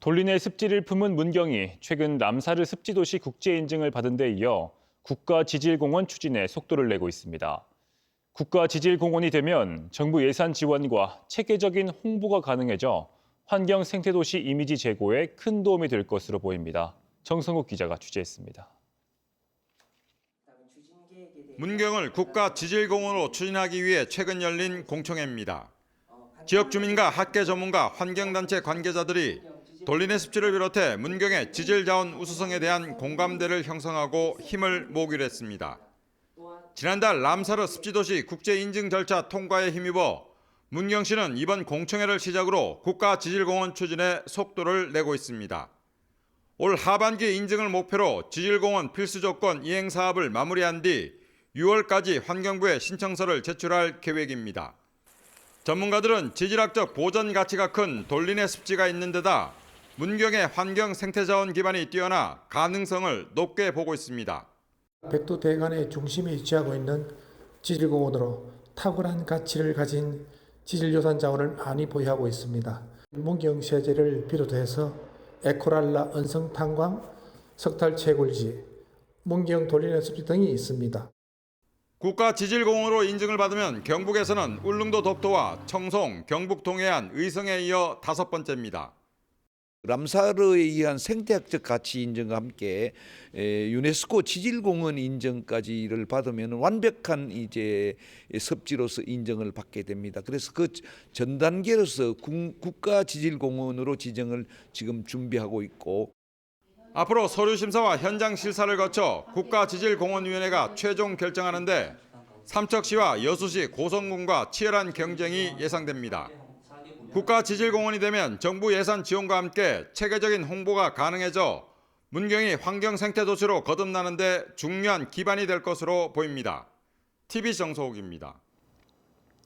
돌린의 습지를 품은 문경이 최근 남사르 습지도시 국제 인증을 받은 데 이어 국가 지질공원 추진에 속도를 내고 있습니다. 국가 지질공원이 되면 정부 예산 지원과 체계적인 홍보가 가능해져 환경 생태도시 이미지 제고에 큰 도움이 될 것으로 보입니다. 정성욱 기자가 취재했습니다. 문경을 국가 지질공원으로 추진하기 위해 최근 열린 공청회입니다. 지역 주민과 학계 전문가, 환경단체 관계자들이 돌린의 습지를 비롯해 문경의 지질 자원 우수성에 대한 공감대를 형성하고 힘을 모으기로 했습니다. 지난달 람사르 습지도시 국제 인증 절차 통과에 힘입어 문경시는 이번 공청회를 시작으로 국가 지질공원 추진에 속도를 내고 있습니다. 올 하반기 인증을 목표로 지질공원 필수 조건 이행 사업을 마무리한 뒤 6월까지 환경부에 신청서를 제출할 계획입니다. 전문가들은 지질학적 보전 가치가 큰 돌린의 습지가 있는 데다 문경의 환경 생태자원 기반이 뛰어나 가능성을 높게 보고 있습니다. 백두 대간의 중심에 위치하고 있는 지질공원으로 탁월한 가치를 가진 지질유산 자원을 많이 보유하고 있습니다. 문경 세제를 비롯해서 에코랄라 은성탄광, 석탈채굴지, 문경 돌리는 습지 등이 있습니다. 국가 지질공원으로 인증을 받으면 경북에서는 울릉도 독도와 청송, 경북 동해안, 의성에 이어 다섯 번째입니다. 람사르에 의한 생태학적 가치 인정과 함께 에, 유네스코 지질공원 인정까지를 받으면 완벽한 이제 섭지로서 인정을 받게 됩니다. 그래서 그 전 단계로서 국- 국가 지질공원으로 지정을 지금 준비하고 있고 앞으로 서류 심사와 현장 실사를 거쳐 국가 지질공원위원회가 최종 결정하는데 삼척시와 여수시, 고성군과 치열한 경쟁이 예상됩니다. 국가 지질공원이 되면 정부 예산 지원과 함께 체계적인 홍보가 가능해져 문경이 환경 생태 도시로 거듭나는데 중요한 기반이 될 것으로 보입니다. TV 정소욱입니다.